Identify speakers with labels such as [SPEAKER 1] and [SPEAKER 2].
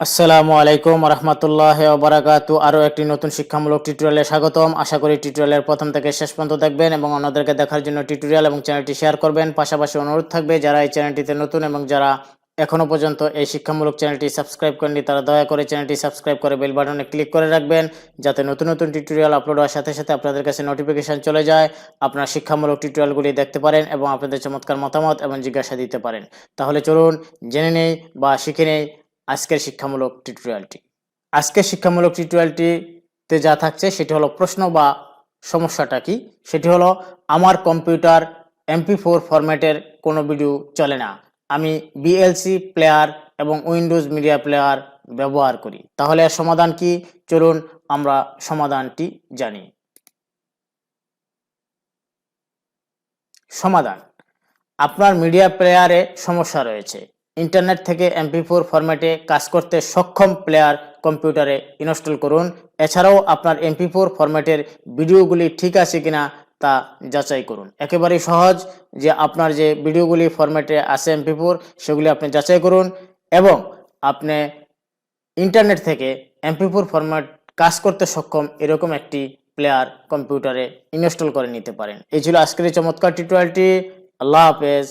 [SPEAKER 1] আসসালামু আলাইকুম রহমতুল্লাহ বারাকাতু আরও একটি নতুন শিক্ষামূলক টিউটোরিয়ালে স্বাগতম। আশা করি টিউটোরিয়ালের প্রথম থেকে শেষ পর্যন্ত দেখবেন এবং অন্যদেরকে দেখার জন্য টিউটোরিয়াল এবং চ্যানেলটি শেয়ার করবেন। পাশাপাশি অনুরোধ থাকবে, যারা এই চ্যানেলটিতে নতুন এবং যারা এখনও পর্যন্ত এই শিক্ষামূলক চ্যানেলটি সাবস্ক্রাইব করেনি তারা দয়া করে চ্যানেলটি সাবস্ক্রাইব করে বেল বাটনে ক্লিক করে রাখবেন, যাতে নতুন নতুন টিউটোরিয়াল আপলোড হওয়ার সাথে সাথে আপনাদের কাছে নোটিফিকেশন চলে যায়, আপনার শিক্ষামূলক টিউটোরিয়ালগুলি দেখতে পারেন এবং আপনাদের চমৎকার মতামত এবং জিজ্ঞাসা দিতে পারেন। তাহলে চলুন জেনে নেই বা শিখে নেই আজকের শিক্ষামূলক টিউটোরিয়ালটি আজকের শিক্ষামূলক টিউটোরিয়ালটিতে যা থাকছে, সেটি হলো প্রশ্ন বা সমস্যাটা কি? সেটি হলো, আমার কম্পিউটার এমপি ফোর ফরম্যাটের কোনো ভিডিও চলে না। আমি বিএলসি প্লেয়ার এবং উইন্ডোজ মিডিয়া প্লেয়ার ব্যবহার করি। তাহলে সমাধান কি? চলুন আমরা সমাধানটি জানি। সমাধান। আপনার মিডিয়া প্লেয়ারে সমস্যা রয়েছে। ইন্টারনেট থেকে এমপি ফোর ফরম্যাটে কাজ করতে সক্ষম প্লেয়ার কম্পিউটারে ইনস্টল করুন। এছাড়াও আপনার এমপি ফোর ফরম্যাটের ভিডিওগুলি ঠিক আছে কিনা তা যাচাই করুন। একেবারেই সহজ যে আপনার যে ভিডিওগুলি ফরম্যাটে আছে এমপি ফোর, সেগুলি আপনি যাচাই করুন এবং আপনি ইন্টারনেট থেকে এমপি ফোর ফরম্যাট কাজ করতে সক্ষম এরকম একটি প্লেয়ার কম্পিউটারে ইনস্টল করে নিতে পারেন। এই ছিল আজকের এই চমৎকার টিউটোরিয়ালটি। আল্লাহ হাফেজ।